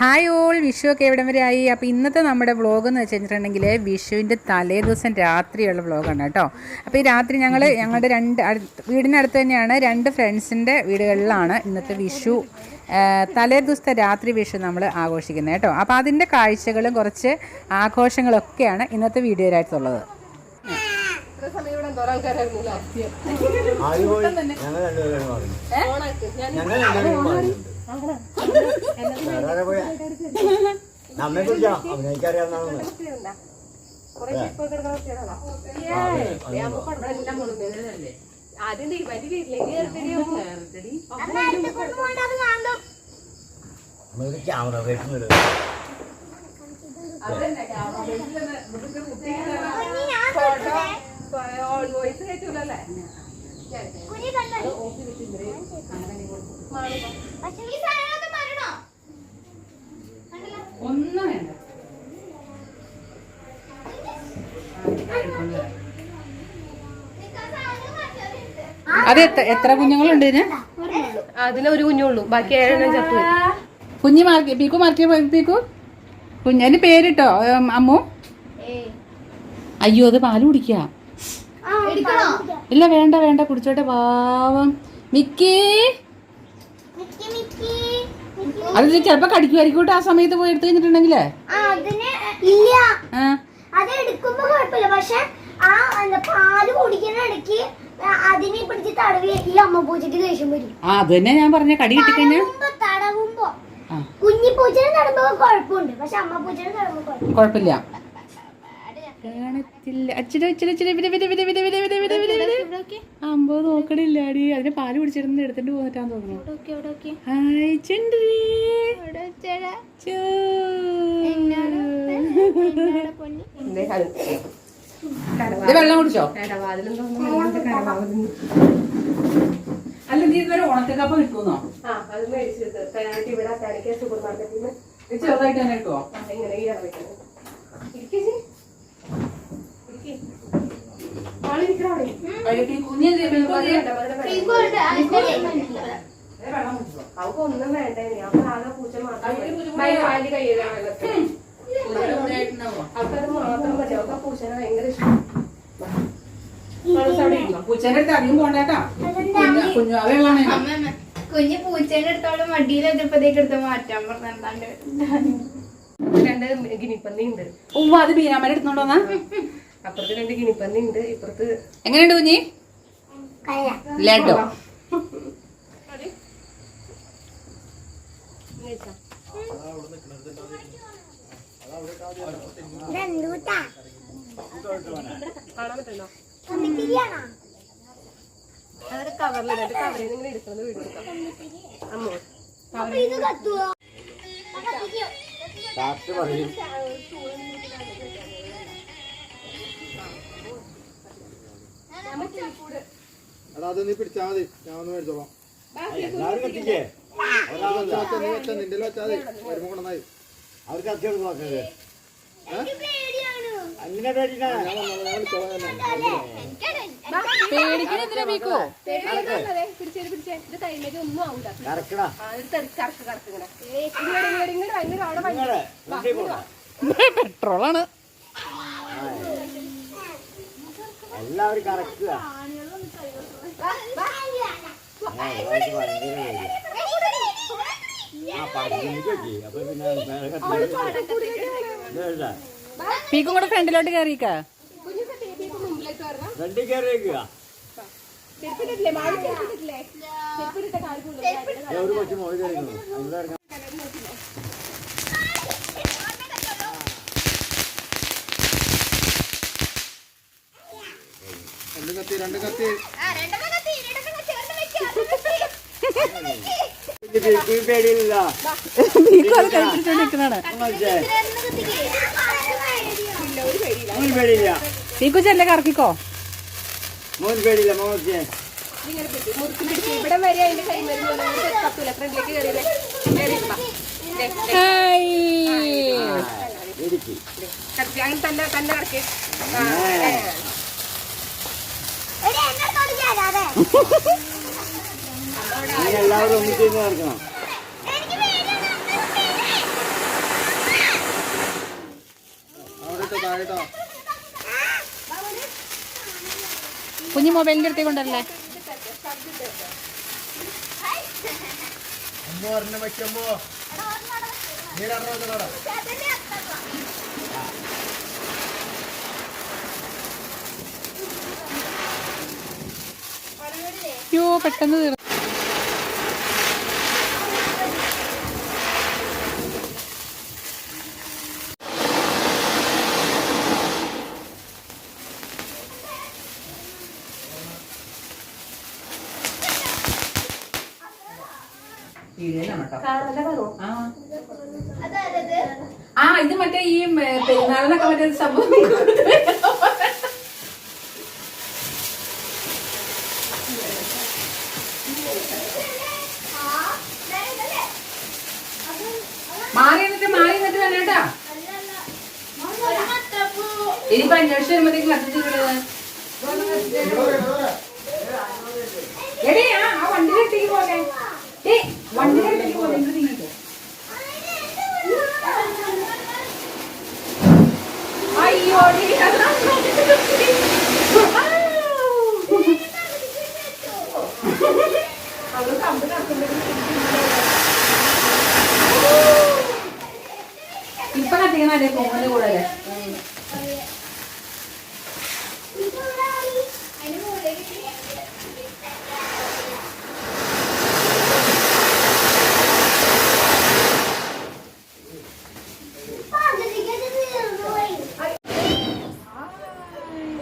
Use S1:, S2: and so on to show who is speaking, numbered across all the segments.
S1: Hi all Vishu ഒക്കെ എവിടം വരെ ആയി? അപ്പോൾ ഇന്നത്തെ നമ്മുടെ വ്ളോഗ് എന്ന് വെച്ച് കഴിഞ്ഞിട്ടുണ്ടെങ്കിൽ വിഷുവിന്റെ തലേ ദിവസം രാത്രിയുള്ള വ്ളോഗാണ് കേട്ടോ. അപ്പോൾ ഈ രാത്രി ഞങ്ങൾ ഞങ്ങളുടെ രണ്ട് അടുത്ത് വീടിനടുത്ത് തന്നെയാണ് രണ്ട് ഫ്രണ്ട്സിന്റെ വീടുകളിലാണ് ഇന്നത്തെ വിഷു തലേ ദിവസത്തെ രാത്രി വിഷു നമ്മൾ ആഘോഷിക്കുന്നത് കേട്ടോ. അപ്പോൾ അതിന്റെ കാഴ്ചകളും കുറച്ച് ആഘോഷങ്ങളൊക്കെയാണ് ഇന്നത്തെ വീഡിയോയിലായിട്ടുള്ളത്.
S2: ഞങ്ങൾ നമ്മെ കുറിച്ചാ? അഭിനയിക്കറിയാവുന്നതാണ്
S3: ആദ്യം തീരുമാനിച്ച്
S2: വീട്ടിലേക്ക് കയറി ക്യാമറ വീട്ടിൽ
S3: ഫോട്ടോ വോയിസ് കയറ്റൂലല്ലേ
S1: ഒന്നും വേണ്ട. അത് എത്ര എത്ര കുഞ്ഞുങ്ങളുണ്ട് ഇതിന്?
S3: അതിലൊരു കുഞ്ഞുള്ളൂ. ബാക്കി ഏഴെണ്ണം ചത്തു
S1: കുഞ്ഞു മാർക്ക് പീക്കു മാർക്ക് പീക്കു? കുഞ്ഞു അതിന് പേരിട്ടോ? അമ്മു? അയ്യോ അത് പാൽ കുടിക്ക. ഇല്ല വേണ്ട വേണ്ട കുടിച്ചോട്ടെ പാവം. മിക്കി. അത് ചിലപ്പോ കടിക്കുമായിരിക്കും. ആ സമയത്ത് പോയി എടുത്തു കഴിഞ്ഞിട്ടുണ്ടെങ്കിലേ? ആ
S4: അത് എടുക്കുമ്പോ കുഴപ്പമില്ല. പക്ഷെ ആ എന്താ പാൽ കുടിക്കുന്ന ഇടയ്ക്ക് അതിനെ പിടിച്ച് തടവി ഈ അമ്മ പൂച്ചയ്ക്ക് ദേഷ്യം വരും.
S1: ആ അത് തന്നെ ഞാൻ പറഞ്ഞ. കടി
S4: തടവുമ്പോ കുഞ്ഞി പൂച്ചനെ തടവുമ്പോ കുഴപ്പമുണ്ട്. പക്ഷെ അമ്മ പൂച്ചനെ തടവുമ്പോ കുഴപ്പമില്ല.
S1: കുഴപ്പമില്ല. കാണത്തില്ല. അച്ചിരി അച്ചിരി അച്ചിരി വിര വിര വിര വിര വിര വിര വിര വിര വിര അമ്പോ നോക്കണില്ല അടി അതിന് പാൽ പിടിച്ചിരുന്ന് എടുത്തിട്ട് പോന്നിട്ടാന്ന് തോന്നുന്നു. ഹായ് വെള്ളം കുടിച്ചോ? അല്ല നീ ഇതുവരെ ഉണക്കക്കപ്പ കിട്ടുന്നോ
S3: ആ അത് ഇവിടെ സൂപ്പർ മാർക്കറ്റിൽ നിന്ന്
S1: ചെറുതായിട്ട് തന്നെ കിട്ടുമോ
S3: ഇങ്ങനെ ഈ ഇരിക്കേ ഒന്നും വേണ്ടേ ആകെ പൂച്ച മാത്രം വാലി കയ്യിലാണ് വെള്ളത്തിൽ. അവൾക്കത് മാത്രം മതി. അവൾക്ക് ആ പൂച്ചനെ ഭയങ്കര ഇഷ്ടം.
S1: പൂച്ചേന്റെ അടുത്ത് അധികം പോണ്ടേട്ടാ. കുഞ്ഞു കുഞ്ഞു അവളാണ്
S5: കുഞ്ഞ് പൂച്ചേന്റെ അടുത്തോളം മടിയിൽ എതിർപ്പതേക്ക് എടുത്ത് മാറ്റാൻ പറഞ്ഞാണ്ട്
S3: രണ്ട് ഗിനിപ്പന്തി ഉണ്ട്.
S1: ഓ അത് ബീനാമ്മ എടുത്തോണ്ട് വന്നാ?
S3: അപ്പുറത്ത് രണ്ട് കിണിപ്പന്നി ഉണ്ട് ഇപ്പുറത്ത്
S1: എങ്ങനെയുണ്ട് കുഞ്ഞി?
S3: ഇല്ലാട്ടോ കവറിലിട്ട് കവറിൽ നിങ്ങൾ എടുക്കുന്നത് വീടെടുക്കാം അമ്മോ
S2: കവറിൽ പറയും.
S6: പിടിച്ചാ മതി. ഞാൻ ഒന്ന് വെച്ചാ മതി
S4: അവർക്ക്
S2: അങ്ങനെ
S1: പെട്രോളാണ്.
S2: എല്ലാവരും കറക്കുക.
S1: പീക്കും കൂടെ ഫ്രണ്ടിലോട്ട് കയറിക്കാ
S3: ഫ്രണ്ടിൽ കയറിയേക്കുക
S2: ഒരു കൊച്ചു മോഴി കയറിയിരുന്നു
S6: രണ്ട് കത്തി രണ്ട് കത്തി.
S2: പേടിയില്ല.
S1: നീക്കു ചെല്ല കറക്കിക്കോ?
S2: മോൻ പേടിയില്ല മോനെ
S1: ഹായ്.
S3: അങ്ങനെ തന്നെ തന്നെ കറക്കി.
S2: എല്ലാവരും ഒന്നിച്ചിരുന്ന് നടക്കണം.
S1: കുഞ്ഞു മൊബൈലിന്റെ അടുത്തേക്ക് കൊണ്ടല്ലേ
S6: അമ്മോ അറിഞ്ഞ വെച്ചമ്മോ നീരറിഞ്ഞോ
S1: അയ്യോ പെട്ടെന്ന് തീർന്നു ആ ഇത് മറ്റേ ഈ പെരുന്നാളിനൊക്കെ മറ്റേ സംഭവം ഇനിയിപ്പോ അന്വേഷിച്ച് കത്തിച്ചിട്ടുള്ളത് എടീ ആ ആ വണ്ടിയുടെ അടുത്തേക്ക് പോലെ ഏ വണ്ടിയുടെ അടുത്തേക്ക് പോലെ ഇങ്ങോട്ട് നീങ്ങിക്കോ അയ്യോ ഇപ്പൊ കത്തിക്കണല്ലേ പോകുന്നത് കൂടെ അല്ലേ?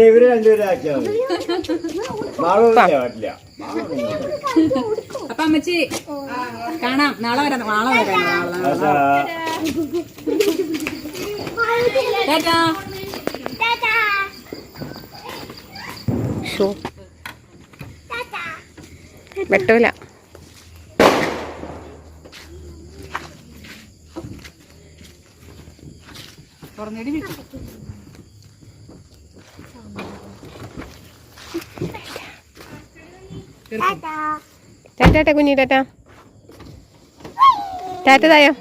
S2: ഇല്ല ഇവർ രണ്ടുപേരും ആക്കിയാൽ മതി നാളെ പറ്റില്ല
S1: അപ്പൊ അമ്മച്ചി കാണാം. നാളെ വരാം. നാളെ വരാം. നാളെ
S2: അതാ
S1: ടാറ്റാ.
S3: വെട്ടൂല.
S1: തുറന്നിടി വിക്കു
S3: ടാറ്റ. കുഞ്ഞി ടാറ്റ ടാറ്റ. തായോ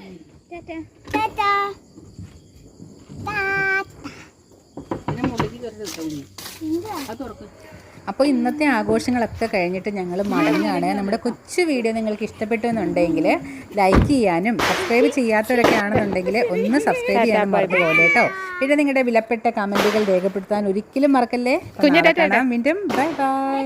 S1: അപ്പോൾ ഇന്നത്തെ ആഘോഷങ്ങളൊക്കെ കഴിഞ്ഞിട്ട് ഞങ്ങൾ മടങ്ങുകയാണ് നമ്മുടെ കൊച്ചു വീഡിയോ നിങ്ങൾക്ക് ഇഷ്ടപ്പെട്ടു എന്നുണ്ടെങ്കിൽ ലൈക്ക് ചെയ്യാനും സബ്സ്ക്രൈബ് ചെയ്യാത്തവരൊക്കെ ആണെന്നുണ്ടെങ്കിൽ ഒന്ന് സബ്സ്ക്രൈബ് ചെയ്യാനും മറന്നു പോലെ കേട്ടോ. പിന്നെ നിങ്ങളുടെ വിലപ്പെട്ട കമന്റുകൾ രേഖപ്പെടുത്താൻ ഒരിക്കലും മറക്കല്ലേ? വീണ്ടും. Bye bye.